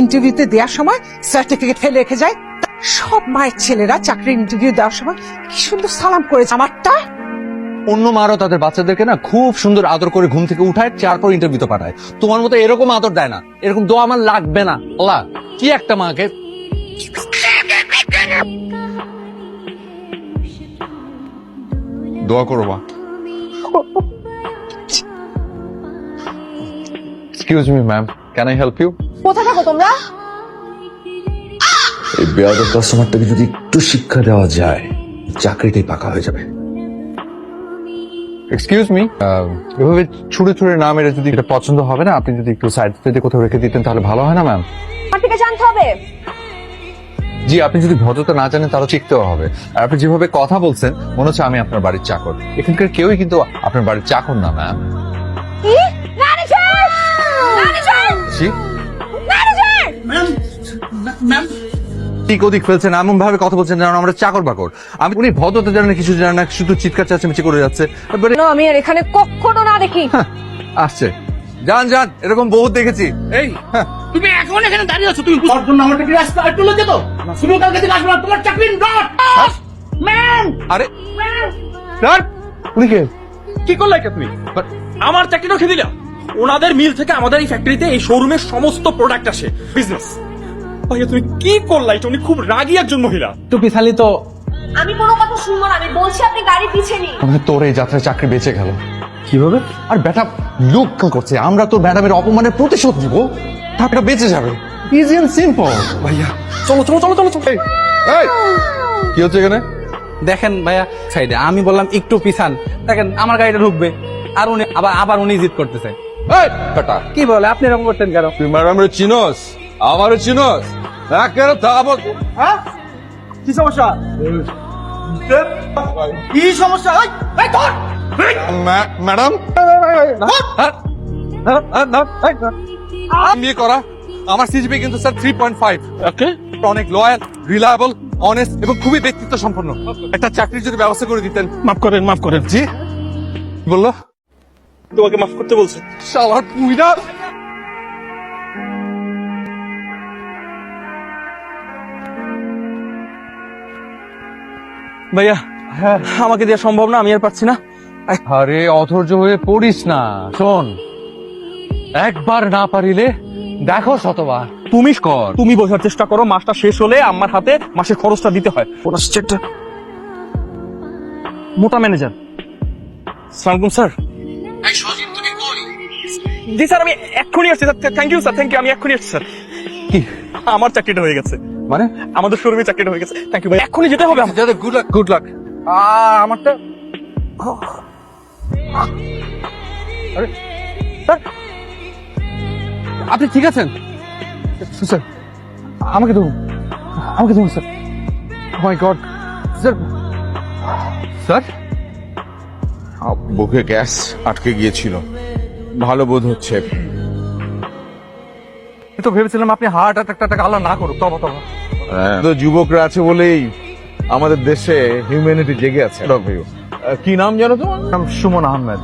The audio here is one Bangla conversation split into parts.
ইন্টারভিউতে দেওয়ার সময় সার্টিফিকেট ফেলে রেখে যায়। সব মায়ের ছেলেরা চাকরির ইন্টারভিউ দেওয়ার সময় কি সুন্দর সালাম করেছে আমারটা। অন্য মারও তাদের বাচ্চাদেরকে না খুব সুন্দর আদর করে ঘুম থেকে উঠায় তারপর ইন্টারভিউতে পাঠায়। তোমার মতো এরকম আদর দেয় না। এরকম দোয়া আমার লাগবে না। আল্লাহ কি একটা মাকে? দোয়া করো মা। Excuse me ma'am can I help you কোথায় থাকো তোমরা? এই বেয়াদব কাস্টমারটাকে যদি একটু শিক্ষা দেওয়া যায় চাকরিতেই পাকা হয়ে যাবে। এক্সকিউজ মি এভাবে ছুড়ে ছুড়ে না মেরে যদি এটা পছন্দ হবে না আপনি যদি একটু সাইড কোথাও রেখে দিতেন তাহলে ভালো হয় না ম্যাম থেকে জানতে হবে। জি আপনি যদি ভদ্রতা না জানেন তাহলে শিখতেও হবে। আর আপনি যেভাবে কথা বলছেন মনে হচ্ছে আমি আপনার বাড়ির চাকর। এখানকার কেউই কিন্তু আপনার বাড়ির চাকর না ম্যাম কি? জি ঠিক ওদিক ফেলছেন এমন ভাবে কথা বলছেন যেন আমরা চাকর বাকর। আমি উনি ভদ্রতা জানেন কিছু জানেন না শুধু চিৎকার চেঁচামেচি করে যাচ্ছে। না, আমি আর এখানে কখনো না দেখি। হ্যাঁ, আসছে। যান যান এরকম বহুত দেখেছি। এই হ্যাঁ। তুমি এখন এখানে দাঁড়িয়ে আছো তুমি তোর জন্য আমার চাকরি রাস্তা একটু লজ্জা তো শুধু কালকে থেকে আসবে না তোমার চাকরি নট ম্যান আরে স্যার উনি কে? কি করলে এটা তুমি? আমার চাকরি রেখে দিলা। ওনাদের মিল থেকে আমাদের এই ফ্যাক্টরিতে এই শোরুমের সমস্ত প্রোডাক্ট আসে। বিজনেস ভাইয়া তুমি কি করলা? এটা উনি খুব রাগী একজন মহিলা। টুপি শালি তো আমি কোনো কথা শুনব না আমি বলছি আপনি গাড়ি পিছে নিন। আমাদের তোর এই যাত্রায় চাকরি বেঁচে গেল। কীভাবে? আর বেটা লোক করছে। আমরা তোর ম্যাডামের অপমানের প্রতিশোধ নিব। টাকাটা বেঁচে যাবে। ইজি এন্ড সিম্পল ভাইয়া চলো চলো চলো চলো চলো। এই কি হচ্ছে এখানে? দেখেন ভাইয়া সাইডে আমি বললাম একটু পিছান। দেখেন আমার গাড়িটা ঢুকবে। আর উনি আবার আবার উনি জিদ করতেছে। এই বেটা। কি বলে? আপনি এরকম করতেন কেন? তুই ম্যাডামের চিনোস? আমারও চিনোস একেবারে তাবৎ। কি সমস্যা? কি সমস্যা? এই, এই ধর! এই, ম্যা- ম্যাডাম? বিয়ে করা। আমার সিজিপি কিন্তু sir three point five okay অনেক লয়াল রিলায়েবল অনেস্ট এবং খুবই ব্যক্তিত্ব সম্পন্ন একটা চাকরির যদি ব্যবস্থা করে দিতেন। মাফ করেন মাফ করেন। জি? বলল? তোমাকে মাফ করতে বলছে। শালার তুই না ভাইয়া আমাকে দেওয়া সম্ভব না আমি আর পারছি না। আরে অধৈর্য হয়ে পড়িস না। শোন একবার না পারিলে দেখো শতবার। তুমি কর। তুমি বোঝার চেষ্টা করো মাসটা শেষ হলে আমার হাতে মাসের খরচটা দিতে হয়। মোটা ম্যানেজার। সালামালাইকুম স্যার। জি স্যার আমি এক্ষুনি আসছি sir. Thank you sir. Thank you আমি এক্ষুনি আসছি স্যার। কি? আমার চাকরিটা হয়ে গেছে। মানে আমাদের শোরুমে চাকরিটা হয়ে গেছে। থ্যাংক ইউ ভাই। এক্ষুনি যেতে হবে আমাকে। যাদের গুড লাক গুড লাক আমারটা আরে স্যার, আপনি ঠিক আছেন? স্যার আমাকে ধরুন। আমাকে ধরুন sir. My god sir. Sir? বুকে গ্যাস আটকে গিয়েছিল। ভালো বোধ হচ্ছে। তো ভেবেছিলাম আপনি হার্ট অ্যাটাক টাটাক আল্লাহ না করুক। তবা তবা। তো যুবকরা আছে বলেই আমাদের দেশে হিউম্যানিটি জেগে আছে। কি নাম জানো তোমার? নাম সুমন আহমেদ।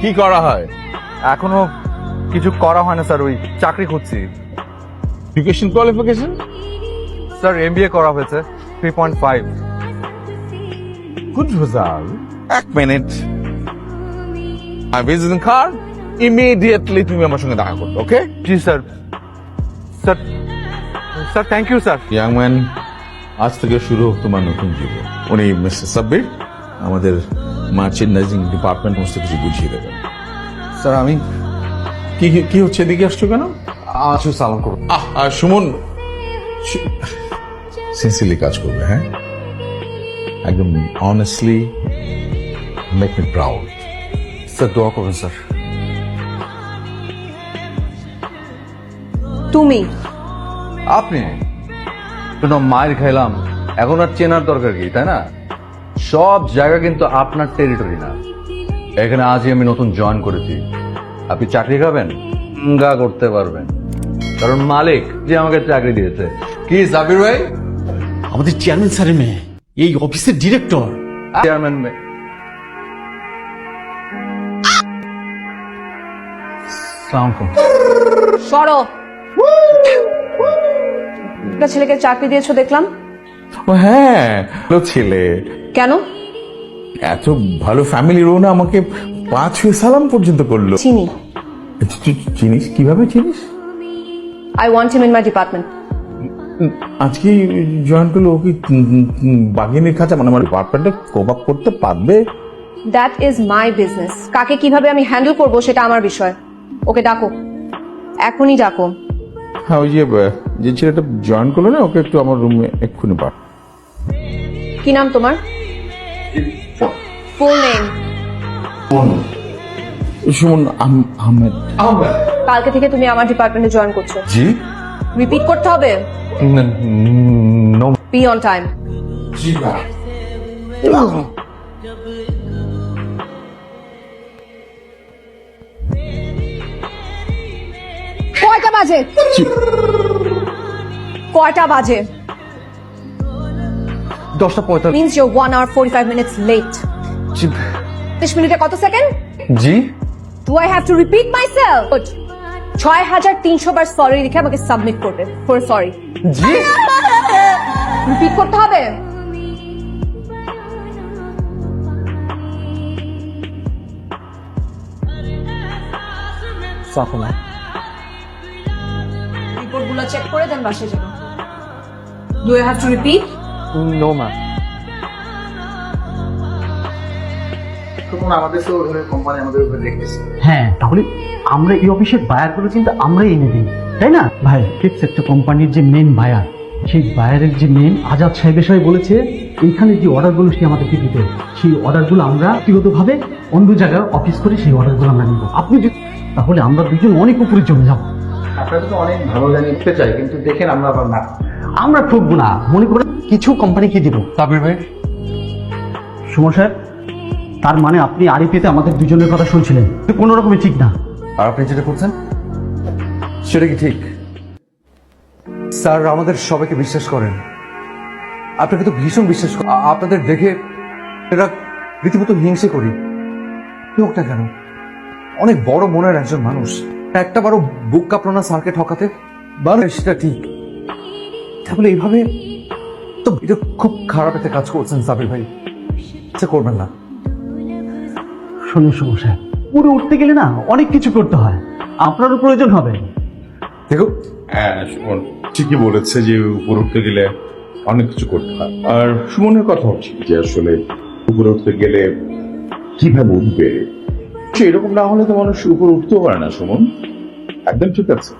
কি করা হয়? এখনও কিছু করা হয় না স্যার ওই চাকরি খুঁজছি। এডুকেশন কোয়ালিফিকেশন স্যার এমবিএ করা হয়েছে three point five good result এক minute I visiting card immediately তুমি আমার সঙ্গে দেখা করবে okay G sir. Sir sir thank you sir young man আজ থেকে শুরু হোক তোমার নতুন জীবন। উনি মিস্টার সাব্বির আমাদের মার্চেন্ডাইজিং ডিপার্টমেন্ট সমস্ত কিছু বুঝিয়ে দেবেন। স্যার আমি কি কি হচ্ছে এদিকে আসছো কেন? আসু সালাম আহ আর সুমন সিনসিয়ারলি কাজ করবে হ্যাঁ? একদম honestly make me proud sir দোয়া করুন স্যার তুমি আপনি? কোনো মায়ের খাইলাম। এখন আর চেনার দরকার কি তাই না? সব জায়গা কিন্তু আপনার টেরিটরি না। এখানে আজই আমি নতুন জয়েন করেছি। আপনি চাকরি খাবেন? গা করতে পারবেন। কারণ মালিক যে আমাকে চাকরি দিয়েছে। কি সাবির ভাই? আমাদের চেয়ারম্যান স্যারের মেয়ে। এই অফিসের ডিরেক্টর চেয়ারম্যান মেয়ে সরো। একটা ছেলেকে চাকরি দিয়েছ দেখলাম? ও হ্যাঁ ভালো ছেলে। কেন? এত ভালো ফ্যামিলির ও না আমাকে পা ছুঁয়ে সালাম পর্যন্ত করল। চিনি। চিনিস? কীভাবে চিনিস? I want him in my department আজকে জয়েন করল ও কি বাগিনীর খাঁচা? মানে আমার ডিপার্টমেন্টে কোপ আপ করতে পারবে? দ্যাট ইজ মাই বিজনেস কাকে কীভাবে আমি হ্যান্ডেল করব সেটা আমার বিষয়। ওকে ডাকো। এখনই ডাকো। হ্যাঁ ওই যে যে ছেলেটা জয়েন করল না ওকে একটু আমার রুমে এক্ষুনি পাঠ কি নাম তোমার? ফুল নেম সুমন আহম- আহমেদ। কালকে থেকে তুমি আমার ডিপার্টমেন্টে জয়েন করছ। জি। রিপিট করতে হবে? নো বি অন টাইম কয়টা বাজে? কয়টা বাজে? দশটা পঁয়তাল্লিশ। Means your one hour forty five minutes late বিশ মিনিটে কত second G. Do I have to repeat myself ছয় হাজার তিনশো বার সরি লিখে আমাকে সাবমিট করবে। For sorry G. রিপিট করতে হবে? রিপোর্টগুলো চেক করে দেন বাসে যাব। Do I have to repeat no ma'am হ্যাঁ তাহলে আমরা এই অফিসের বায়ার কিন্তু আমরাই এনে দিই তাই না? ভাই ফিক্স একটা কোম্পানির যে মেন বায়ার সেই বায়ারের যে মেন আজাদ সাহেব বলেছে এইখানে যে অর্ডারগুলো সে আমাদেরকে দিতে সেই অর্ডারগুলো আমরা ব্যক্তিগতভাবে অন্য জায়গায় অফিস করে সেই অর্ডারগুলো আমরা নিব। আপনি যদি তাহলে আমরা দুজন অনেক উপরে চলে যাব। আপনারা তো অনেক ভালো জানিয়ে চাই কিন্তু দেখেন আমরা আবার না। আমরা ঠকবো না মনে করে কিছু কোম্পানিকে দিব? ভাই। সুমন সাহেব তার মানে আপনি আরিফেতে আমাদের দুজনের কথা শুনছিলেন। কোনো রকমই ঠিক না। আর আপনি যেটা করছেন সেটা কি ঠিক? স্যার আমাদের সবাইকে বিশ্বাস করেন। আপনাকে তো ভীষণ বিশ্বাস করেন। আপনাদের দেখে এরা রীতিমতো হিংসে করি। না কেন অনেক বড় মনের একজন মানুষ। একটা বারো বুক কাঁপলো না স্যারকে ঠকাতে? বারো সেটা ঠিক। তাহলে এইভাবে তো এটা খুব খারাপ একটা কাজ করছেন সাবির ভাই। আচ্ছা করবেন না। শুনুন সুমন সাহেব পুরো উঠতে গেলে না অনেক কিছু করতে হয়। আপনারও প্রয়োজন হবে। দেখো। হ্যাঁ সুমন ঠিকই বলেছে যে উপরে উঠতে গেলে অনেক কিছু করতে হয়। আর সুমনের কথা হচ্ছে যে আসলে উপরে উঠতে গেলে কীভাবে উঠবে? এরকম না হলে তো মানুষ উপরে উঠতেও পারে না সুমন। একদম ঠিক আছে।